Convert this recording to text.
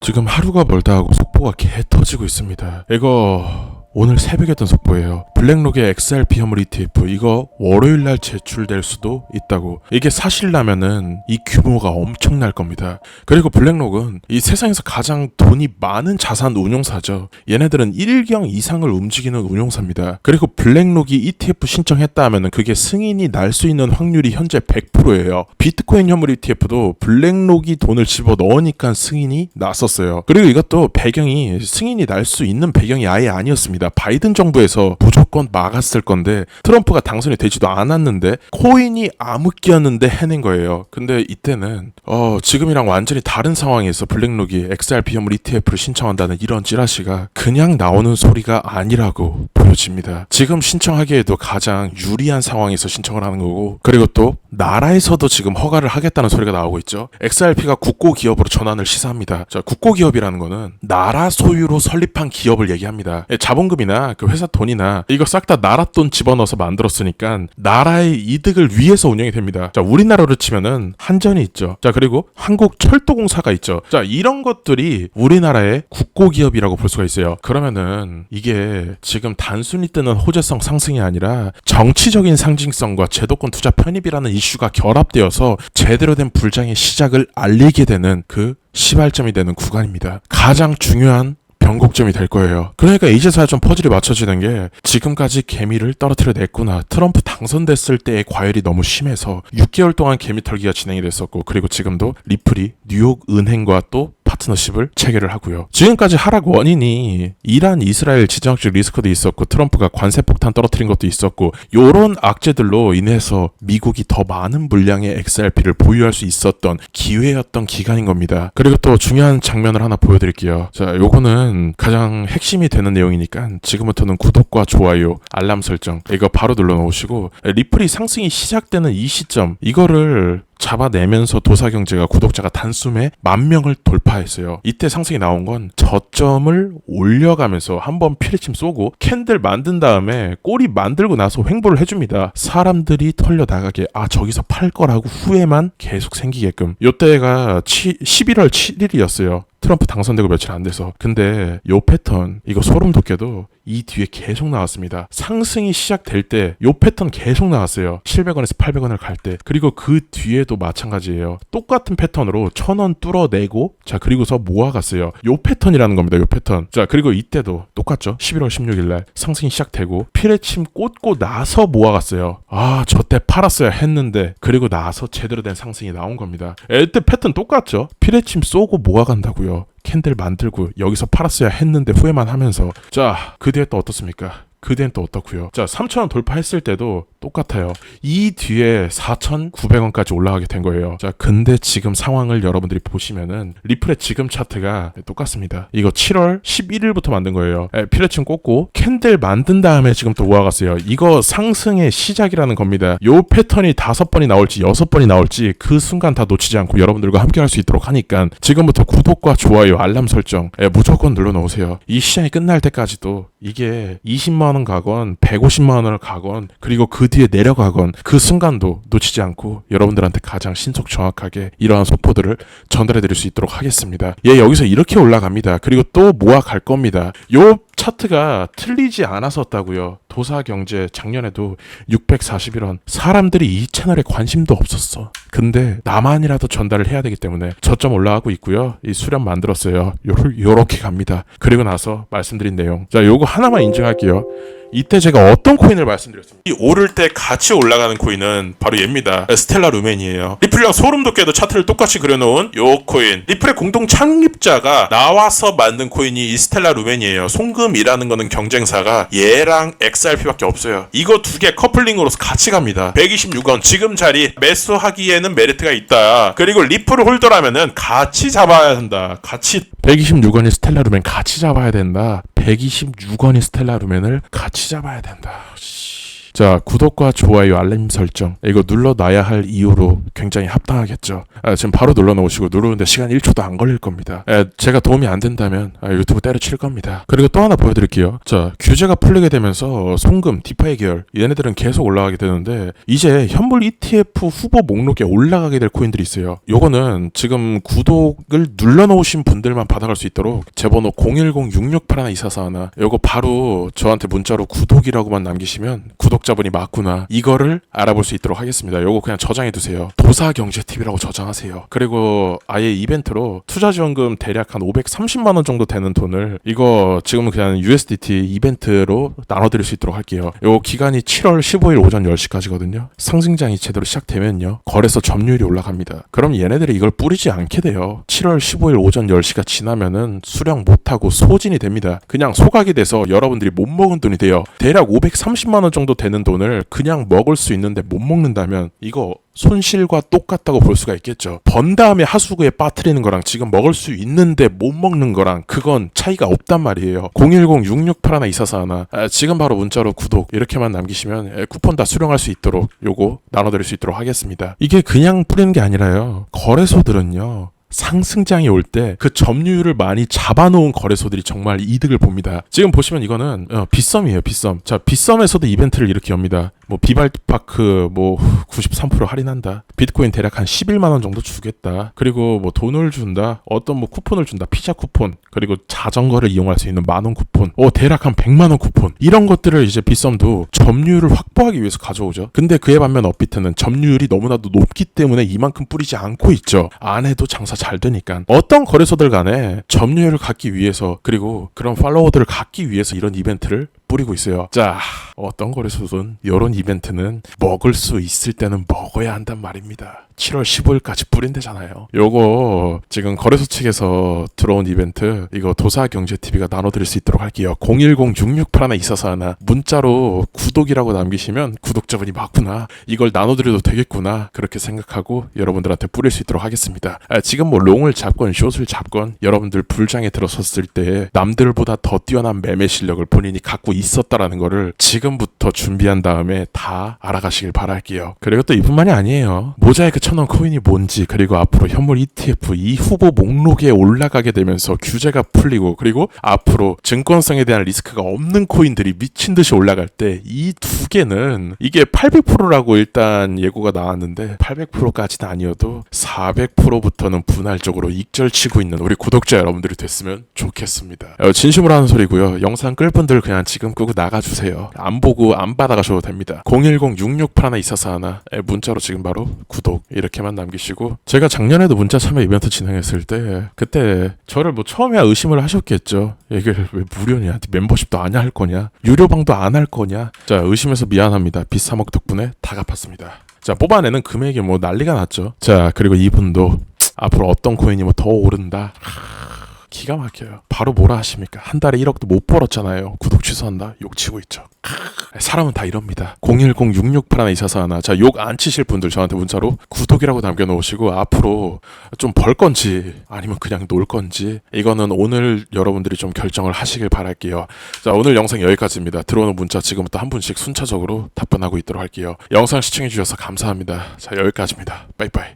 지금 하루가 멀다 하고 속보가 개 터지고 있습니다. 이거 오늘 새벽에 뜬 속보예요. 블랙록의 XRP 현물 ETF 이거 월요일 날 제출될 수도 있다고. 이게 사실라면은 이 규모가 엄청날 겁니다. 그리고 블랙록은 이 세상에서 가장 돈이 많은 자산 운용사죠. 얘네들은 1경 이상을 움직이는 운용사입니다. 그리고 블랙록이 ETF 신청했다 하면은 그게 승인이 날 수 있는 확률이 현재 100%예요. 비트코인 현물 ETF도 블랙록이 돈을 집어 넣으니까 승인이 났었어요. 그리고 이것도 배경이 승인이 날 수 있는 배경이 아예 아니었습니다. 바이든 정부에서 무조건 막았을 건데 트럼프가 당선이 되지도 않았는데 코인이 암흑기였는데 해낸 거예요. 근데 이때는 어 지금이랑 완전히 다른 상황에서 블랙록이 XRP 현물 ETF를 신청한다는 이런 찌라시가 그냥 나오는 소리가 아니라고 보여집니다. 지금 신청하기에도 가장 유리한 상황에서 신청을 하는 거고 그리고 또 나라에서도 지금 허가를 하겠다는 소리가 나오고 있죠. XRP가 국고 기업으로 전환을 시사합니다. 자, 국고 기업이라는 거는 나라 소유로 설립한 기업을 얘기합니다. 예, 자본 금이나 그 회사 돈이나 이거 싹 다 나라 돈 집어넣어서 만들었으니까 나라의 이득을 위해서 운영이 됩니다. 자, 우리나라로 치면은 한전이 있죠. 자, 그리고 한국 철도공사가 있죠. 자, 이런 것들이 우리나라의 국고 기업이라고 볼 수가 있어요. 그러면은 이게 지금 단순히 뜨는 호재성 상승이 아니라 정치적인 상징성과 제도권 투자 편입이라는 이슈가 결합되어서 제대로 된 불장의 시작을 알리게 되는 그 시발점이 되는 구간입니다. 가장 중요한 변곡점이 될 거예요. 그러니까 이제서야 좀 퍼즐이 맞춰지는 게 지금까지 개미를 떨어뜨려 냈구나. 트럼프 당선됐을 때의 과열이 너무 심해서 6개월 동안 개미 털기가 진행이 됐었고 그리고 지금도 리플이 뉴욕 은행과 또 파트너십을 체결을 하고요. 지금까지 하락 원인이 이란 이스라엘 지정학적 리스크도 있었고 트럼프가 관세 폭탄 떨어뜨린 것도 있었고 요런 악재들로 인해서 미국이 더 많은 물량의 XRP를 보유할 수 있었던 기회였던 기간인 겁니다. 그리고 또 중요한 장면을 하나 보여드릴게요. 자, 요거는 가장 핵심이 되는 내용이니까 지금부터는 구독과 좋아요, 알람 설정 이거 바로 눌러놓으시고 리플이 상승이 시작되는 이 시점 이거를 잡아내면서 도사경제가 구독자가 단숨에 만 명을 돌파했어요. 이때 상승이 나온 건 저점을 올려가면서 한번 피레침 쏘고 캔들 만든 다음에 꼬리 만들고 나서 횡보를 해줍니다. 사람들이 털려 나가게 아 저기서 팔 거라고 후회만 계속 생기게끔. 요때가 11월 7일이었어요. 트럼프 당선되고 며칠 안 돼서. 근데 요 패턴 이거 소름 돋게도 이 뒤에 계속 나왔습니다. 상승이 시작될 때 요 패턴 계속 나왔어요. 700원에서 800원을 갈 때. 그리고 그 뒤에도 마찬가지예요. 똑같은 패턴으로 1000원 뚫어내고 자 그리고서 모아갔어요. 요 패턴이라는 겁니다. 요 패턴. 자 그리고 이때도 똑같죠. 11월 16일 날 상승이 시작되고 피레침 꽂고 나서 모아갔어요. 아 저때 팔았어야 했는데 그리고 나서 제대로 된 상승이 나온 겁니다. 이때 패턴 똑같죠. 피레침 쏘고 모아간다고요. 캔들 만들고 여기서 팔았어야 했는데 후회만 하면서 자 그 뒤에 또 어떻습니까? 그 뒤엔 또 어떻고요? 자 3,000원 돌파했을 때도 똑같아요. 이 뒤에 4,900원까지 올라가게 된 거예요. 자 근데 지금 상황을 여러분들이 보시면은 리플의 지금 차트가 똑같습니다. 이거 7월 11일부터 만든 거예요. 에, 피레층 꽂고 캔들 만든 다음에 지금 또 모아갔어요. 이거 상승의 시작이라는 겁니다. 요 패턴이 다섯 번이 나올지 여섯 번이 나올지 그 순간 다 놓치지 않고 여러분들과 함께 할 수 있도록 하니까 지금부터 구독과 좋아요 알람 설정 에, 무조건 눌러 놓으세요. 이 시장이 끝날 때까지도 이게 20만 원 가건 150만 원을 가건 그리고 그 뒤에 내려가건 그 순간도 놓치지 않고 여러분들한테 가장 신속 정확하게 이러한 속보들을 전달해 드릴 수 있도록 하겠습니다. 예, 여기서 이렇게 올라갑니다. 그리고 또 모아 갈 겁니다. 요 차트가 틀리지 않았었다고요. 도사 경제 작년에도 641원. 사람들이 이 채널에 관심도 없었어. 근데 나만이라도 전달을 해야 되기 때문에 저점 올라가고 있고요. 이 수렴 만들었어요. 요, 요렇게 갑니다. 그리고 나서 말씀드린 내용. 자, 요거 하나만 인증할게요. 이때 제가 어떤 코인을 말씀드렸습니까? 이 오를 때 같이 올라가는 코인은 바로 얘입니다. 스텔라 루멘이에요. 리플이랑 소름 돋게도 차트를 똑같이 그려놓은 요 코인. 리플의 공동 창립자가 나와서 만든 코인이 이 스텔라 루멘이에요. 송금이라는 거는 경쟁사가 얘랑 XRP밖에 없어요. 이거 두 개 커플링으로서 같이 갑니다. 126원 지금 자리 매수하기에는 메리트가 있다. 그리고 리플을 홀더라면은 같이 잡아야 한다. 같이 126원이 스텔라 루멘 같이 잡아야 된다. 126원이 스텔라 루멘을 같이 잡아야 된다. 씨. 자 구독과 좋아요 알림 설정. 이거 눌러놔야 할 이유로 굉장히 합당하겠죠. 아, 지금 바로 눌러놓으시고 누르는데 시간 1초도 안 걸릴 겁니다. 에, 제가 도움이 안 된다면 아, 유튜브 때려칠 겁니다. 그리고 또 하나 보여드릴게요. 자 규제가 풀리게 되면서 송금 디파이 계열 얘네들은 계속 올라가게 되는데 이제 현물 ETF 후보 목록에 올라가게 될 코인들이 있어요. 요거는 지금 구독을 눌러놓으신 분들만 받아갈 수 있도록 제 번호 010-668-1241 요거 바로 저한테 문자로 구독이라고만 남기시면 구독자 분이 맞구나. 이거를 알아볼 수 있도록 하겠습니다. 요거 그냥 저장해 두세요. 도사 경제TV라고 저장하세요. 그리고 아예 이벤트로 투자 지원금 대략 한 530만 원 정도 되는 돈을 이거 지금은 그냥 USDT 이벤트로 나눠 드릴 수 있도록 할게요. 요 기간이 7월 15일 오전 10시까지거든요. 상승장이 제대로 시작되면요. 거래소 점유율이 올라갑니다. 그럼 얘네들이 이걸 뿌리지 않게 돼요. 7월 15일 오전 10시가 지나면은 수령 못하고 소진이 됩니다. 그냥 소각이 돼서 여러분들이 못 먹은 돈이 돼요. 대략 530만 원 정도 되는 돈을 그냥 먹을 수 있는데 못 먹는다면 이거 손실과 똑같다고 볼 수가 있겠죠. 번 다음에 하수구에 빠뜨리는 거랑 지금 먹을 수 있는데 못 먹는 거랑 그건 차이가 없단 말이에요. 010-668-1241 아, 지금 바로 문자로 구독 이렇게만 남기시면 에, 쿠폰 다 수령할 수 있도록 요거 나눠드릴 수 있도록 하겠습니다. 이게 그냥 뿌리는 게 아니라요. 거래소들은요. 상승장이 올 때 그 점유율을 많이 잡아놓은 거래소들이 정말 이득을 봅니다. 지금 보시면 이거는 어, 빗썸이에요, 빗썸. 자, 빗썸에서도 이벤트를 이렇게 엽니다. 뭐 비발디파크 뭐 93% 할인한다. 비트코인 대략 한 11만 원 정도 주겠다. 그리고 뭐 돈을 준다. 어떤 뭐 쿠폰을 준다. 피자 쿠폰. 그리고 자전거를 이용할 수 있는 만원 쿠폰. 어 대략 한 100만 원 쿠폰. 이런 것들을 이제 빗썸도 점유율을 확보하기 위해서 가져오죠. 근데 그에 반면 업비트는 점유율이 너무나도 높기 때문에 이만큼 뿌리지 않고 있죠. 안 해도 장사 잘 되니까. 어떤 거래소들 간에 점유율을 갖기 위해서 그리고 그런 팔로워들을 갖기 위해서 이런 이벤트를 뿌리고 있어요. 자, 어떤 거래소든 이런 이벤트는 먹을 수 있을 때는 먹어야 한단 말입니다. 7월 15일까지 뿌린대잖아요. 요거 지금 거래소 측에서 들어온 이벤트 이거 도사경제TV가 나눠드릴 수 있도록 할게요. 010-668-1241 문자로 구독이라고 남기시면 구독자분이 맞구나. 이걸 나눠드려도 되겠구나. 그렇게 생각하고 여러분들한테 뿌릴 수 있도록 하겠습니다. 아, 지금 뭐 롱을 잡건 숏을 잡건 여러분들 불장에 들어섰을 때 남들보다 더 뛰어난 매매 실력을 본인이 갖고 있었다라는 거를 지금부터 준비한 다음에 다 알아가시길 바랄게요. 그리고 또 이뿐만이 아니에요. 모자이크 천원 코인이 뭔지 그리고 앞으로 현물 ETF 이 후보 목록에 올라가게 되면서 규제가 풀리고 그리고 앞으로 증권성에 대한 리스크가 없는 코인들이 미친 듯이 올라갈 때 이 두 개는 이게 800%라고 일단 예고가 나왔는데 800%까지는 아니어도 400%부터는 분할적으로 익절치고 있는 우리 구독자 여러분들이 됐으면 좋겠습니다. 어, 진심으로 하는 소리고요. 영상 끌 분들 그냥 지금 끄고 나가주세요. 안 보고 안 받아가셔도 됩니다. 010-668-1241 문자로 지금 바로 구독 이렇게만 남기시고 제가 작년에도 문자 참여 이벤트 진행했을 때 그때 저를 뭐 처음에야 의심을 하셨겠죠. 이게 왜 무료냐? 멤버십도 안 할 거냐? 유료방도 안 할 거냐? 자 의심해서 미안합니다. 비싸먹 덕분에 다 갚았습니다. 자 뽑아내는 금액이 뭐 난리가 났죠. 자 그리고 이분도 앞으로 어떤 코인이 뭐 더 오른다. 기가 막혀요. 바로 뭐라 하십니까? 한 달에 1억도 못 벌었잖아요. 구독 취소한다. 욕 치고 있죠. 사람은 다 이럽니다. 010-668-1241. 자, 욕 안 치실 분들 저한테 문자로 구독이라고 남겨놓으시고 앞으로 좀 벌 건지 아니면 그냥 놀 건지 이거는 오늘 여러분들이 좀 결정을 하시길 바랄게요. 자, 오늘 영상 여기까지입니다. 들어오는 문자 지금부터 한 분씩 순차적으로 답변하고 있도록 할게요. 영상 시청해주셔서 감사합니다. 자, 여기까지입니다. 빠이빠이.